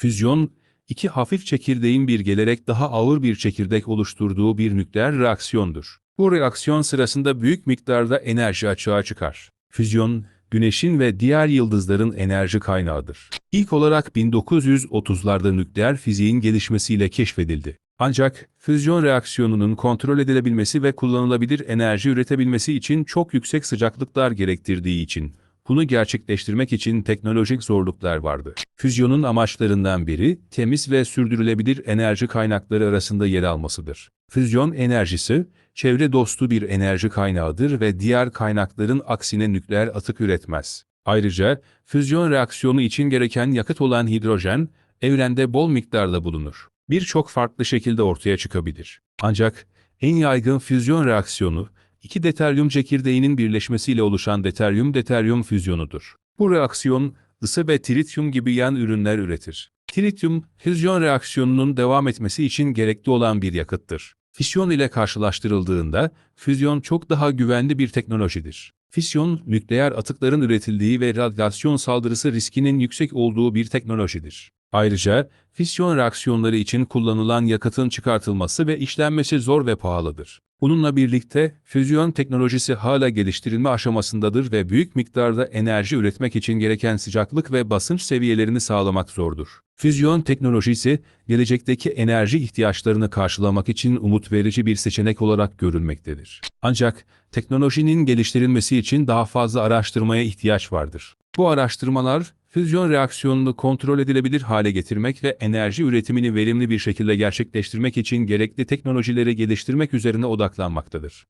Füzyon, iki hafif çekirdeğin bir gelerek daha ağır bir çekirdek oluşturduğu bir nükleer reaksiyondur. Bu reaksiyon sırasında büyük miktarda enerji açığa çıkar. Füzyon, Güneşin ve diğer yıldızların enerji kaynağıdır. İlk olarak 1930'larda nükleer fiziğin gelişmesiyle keşfedildi. Ancak füzyon reaksiyonunun kontrol edilebilmesi ve kullanılabilir enerji üretebilmesi için çok yüksek sıcaklıklar gerektirdiği için bunu gerçekleştirmek için teknolojik zorluklar vardı. Füzyonun amaçlarından biri temiz ve sürdürülebilir enerji kaynakları arasında yer almasıdır. Füzyon enerjisi, çevre dostu bir enerji kaynağıdır ve diğer kaynakların aksine nükleer atık üretmez. Ayrıca, füzyon reaksiyonu için gereken yakıt olan hidrojen, evrende bol miktarda bulunur. Birçok farklı şekilde ortaya çıkabilir. Ancak, en yaygın füzyon reaksiyonu, iki deteryum çekirdeğinin birleşmesiyle oluşan deteryum-deteryum füzyonudur. Bu reaksiyon, ısı ve tritium gibi yan ürünler üretir. Tritium, füzyon reaksiyonunun devam etmesi için gerekli olan bir yakıttır. Fisyon ile karşılaştırıldığında, füzyon çok daha güvenli bir teknolojidir. Fisyon, nükleer atıkların üretildiği ve radyasyon saldırısı riskinin yüksek olduğu bir teknolojidir. Ayrıca, fisyon reaksiyonları için kullanılan yakıtın çıkartılması ve işlenmesi zor ve pahalıdır. Bununla birlikte, füzyon teknolojisi hala geliştirilme aşamasındadır ve büyük miktarda enerji üretmek için gereken sıcaklık ve basınç seviyelerini sağlamak zordur. Füzyon teknolojisi, gelecekteki enerji ihtiyaçlarını karşılamak için umut verici bir seçenek olarak görülmektedir. Ancak, teknolojinin geliştirilmesi için daha fazla araştırmaya ihtiyaç vardır. Bu araştırmalar, füzyon reaksiyonunu kontrol edilebilir hale getirmek ve enerji üretimini verimli bir şekilde gerçekleştirmek için gerekli teknolojileri geliştirmek üzerine odaklanmaktadır.